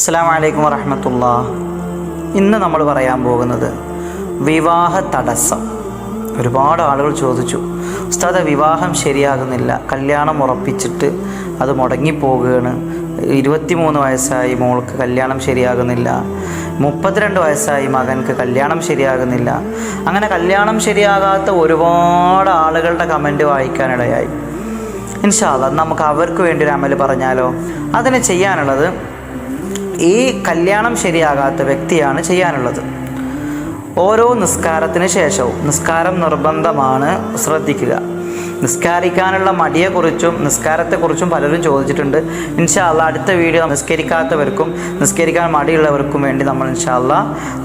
അസ്സാം വലൈക്കും വറഹമത്തുള്ള. ഇന്ന് നമ്മൾ പറയാൻ പോകുന്നത് വിവാഹ തടസ്സം. ഒരുപാട് ആളുകൾ ചോദിച്ചു ഉസ്താദ വിവാഹം ശരിയാകുന്നില്ല. കല്യാണം ഉറപ്പിച്ചിട്ട് അത് മുടങ്ങിപ്പോവുകയാണ് ഇരുപത്തിമൂന്ന് വയസ്സായി മോൾക്ക് കല്യാണം ശരിയാകുന്നില്ല. മുപ്പത്തിരണ്ട് വയസ്സായി മകൻക്ക് കല്യാണം ശരിയാകുന്നില്ല. അങ്ങനെ കല്യാണം ശരിയാകാത്ത ഒരുപാട് ആളുകളുടെ കമന്റ് വായിക്കാനിടയായി. ഇൻഷാല്ല നമുക്ക് അവർക്ക് വേണ്ടി ഒരു അമൽ പറഞ്ഞാലോ? അതിന് ചെയ്യാനുള്ളത് ഈ കല്യാണം ശരിയാകാത്ത വ്യക്തിയാണ് ചെയ്യാനുള്ളത്. ഓരോ നിസ്കാരത്തിന് ശേഷവും നിസ്കാരം നിർബന്ധമാണ് ശ്രദ്ധിക്കുക. നിസ്കാരിക്കാനുള്ള മടിയെക്കുറിച്ചും നിസ്കാരത്തെക്കുറിച്ചും പലരും ചോദിച്ചിട്ടുണ്ട്. ഇൻഷാല്ല അടുത്ത വീഡിയോ നിസ്കരിക്കാത്തവർക്കും നിസ്കരിക്കാൻ മടിയുള്ളവർക്കും വേണ്ടി നമ്മൾ ഇൻഷാല്ല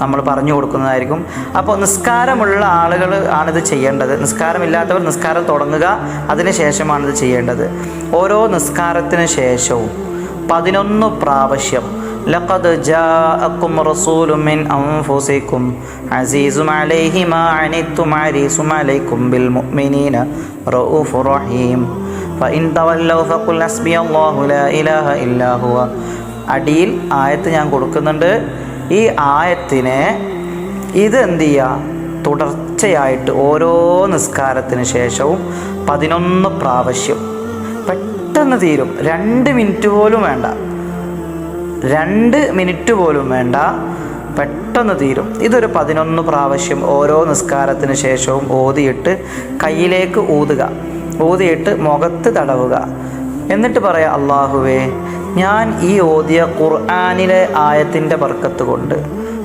നമ്മൾ പറഞ്ഞു കൊടുക്കുന്നതായിരിക്കും. അപ്പോൾ നിസ്കാരമുള്ള ആളുകൾ ആണിത് ചെയ്യേണ്ടത്. നിസ്കാരമില്ലാത്തവർ നിസ്കാരം തുടങ്ങുക അതിന് ശേഷമാണിത് ചെയ്യേണ്ടത്. ഓരോ നിസ്കാരത്തിന് ശേഷവും പതിനൊന്ന് പ്രാവശ്യം لقد جاءكم رسول من أنفسكم عزيز عليه ما عنتم حريص عليكم بالمؤمنين رؤوف رحيم فإن تولوا فقل حسبي الله لا إله إلا هو അടിയിൽ ആയത്ത് ഞാൻ കൊടുക്കുന്നുണ്ട് ഈ ആയത്തിനെ ഇത് എന്ത് ചെയ്യുക തുടർച്ചയായിട്ട് ഓരോ നിസ്കാരത്തിന് ശേഷവും പതിനൊന്ന് പ്രാവശ്യം പെട്ടെന്ന് തീരും രണ്ട് മിനിറ്റ് പോലും വേണ്ട രണ്ട് മിനിറ്റ് പോലും വേണ്ട. പെട്ടെന്ന് തീരും. ഇതൊരു പതിനൊന്ന് പ്രാവശ്യം ഓരോ നിസ്കാരത്തിന് ശേഷവും ഓതിയിട്ട് കയ്യിലേക്ക് ഊതുക. ഊതിയിട്ട് മുഖത്ത് തടവുക. എന്നിട്ട് പറയാം അള്ളാഹുവേ ഞാൻ ഈ ഓതിയ ഖുർആാനിലെ ആയത്തിന്റെ ബർക്കത്ത് കൊണ്ട്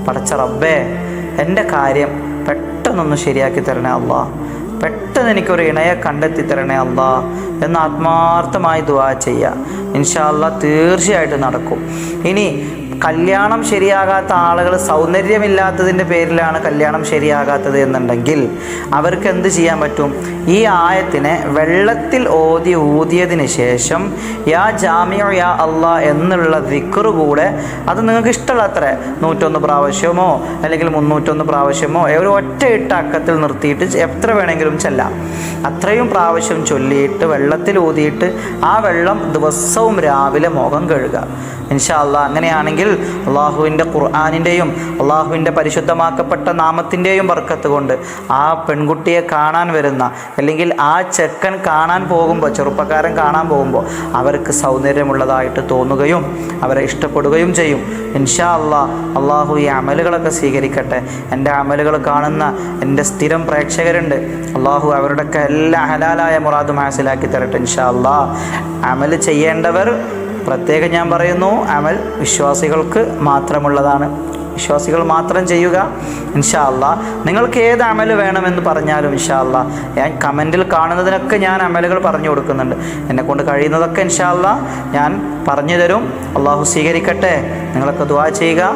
പടച്ച റബ്ബേ എന്റെ കാര്യം പെട്ടെന്നൊന്ന് ശരിയാക്കി തരണേ അള്ളാഹ് പെട്ടെന്ന് എനിക്കൊരു ഇണയെ കണ്ടെത്തി തരണേ അള്ളാ എന്ന് ആത്മാർത്ഥമായി ദുവാ ചെയ്യുക ഇൻഷാല്ല തീർച്ചയായിട്ടും നടക്കും. ഇനി കല്യാണം ശരിയാകാത്ത ആളുകൾ സൗന്ദര്യമില്ലാത്തതിന്റെ പേരിലാണ് കല്യാണം ശരിയാകാത്തത് എന്നുണ്ടെങ്കിൽ അവർക്ക് എന്ത് ചെയ്യാൻ പറ്റും? ഈ ആയത്തിനെ വെള്ളത്തിൽ ഓതി ഊതിയതിന് ശേഷം യാ ജാമിയോ യാ അള്ളാ എന്നുള്ള വിക്കറ് കൂടെ അത് നിങ്ങൾക്ക് ഇഷ്ടമുള്ള അത്ര നൂറ്റൊന്ന് പ്രാവശ്യമോ അല്ലെങ്കിൽ മുന്നൂറ്റൊന്ന് പ്രാവശ്യമോ ഒരു ഒറ്റ ഇട്ട അക്കത്തിൽ നിർത്തിയിട്ട് എത്ര വേണമെങ്കിലും ചെല്ലാം അത്രയും പ്രാവശ്യം ചൊല്ലിയിട്ട് വെള്ളത്തിൽ ഊതിയിട്ട് ആ വെള്ളം ദിവസവും രാവിലെ മുഖം കഴുകുക. ഇൻഷാല്ല അങ്ങനെയാണെങ്കിൽ അള്ളാഹുവിന്റെ ഖുർആാനിന്റെയും അള്ളാഹുവിന്റെ പരിശുദ്ധമാക്കപ്പെട്ട നാമത്തിന്റെയും വർക്കത്ത് കൊണ്ട് ആ പെൺകുട്ടിയെ കാണാൻ വരുന്ന അല്ലെങ്കിൽ ആ ചെക്കൻ കാണാൻ പോകുമ്പോൾ ചെറുപ്പക്കാരൻ കാണാൻ പോകുമ്പോൾ അവർക്ക് സൗന്ദര്യമുള്ളതായിട്ട് തോന്നുകയും അവരെ ഇഷ്ടപ്പെടുകയും ചെയ്യും. ഇൻഷാ അള്ളാഹ് അള്ളാഹു ഈ അമലുകളൊക്കെ സ്വീകരിക്കട്ടെ. എന്റെ അമലുകൾ കാണുന്ന എന്റെ സ്ഥിരം പ്രേക്ഷകരുണ്ട്. അള്ളാഹു അവരുടെയൊക്കെ എല്ലാ ഹലാലായ മുറാദും ഹാസിലാക്കി തരട്ടെ ഇൻഷാ അള്ളാ. അമൽ ചെയ്യേണ്ടവർ പ്രത്യേകം ഞാൻ പറയുന്നു അമൽ വിശ്വാസികൾക്ക് മാത്രമുള്ളതാണ്. വിശ്വാസികൾ മാത്രം ചെയ്യുക ഇൻഷാ അല്ലാ നിങ്ങൾക്ക് ഏത് അമൽ വേണമെന്ന് പറഞ്ഞാലും ഇൻഷാ അല്ലാ ഞാൻ കമന്റിൽ കാണുന്നതിനൊക്കെ ഞാൻ അമലുകൾ പറഞ്ഞു കൊടുക്കുന്നുണ്ട്. എന്നെ കൊണ്ട് കഴിയുന്നതൊക്കെ ഇൻഷാ അല്ലാ ഞാൻ പറഞ്ഞു തരും. അള്ളാഹു സ്വീകരിക്കട്ടെ. നിങ്ങളൊക്കെ ദുവാ ചെയ്യുക.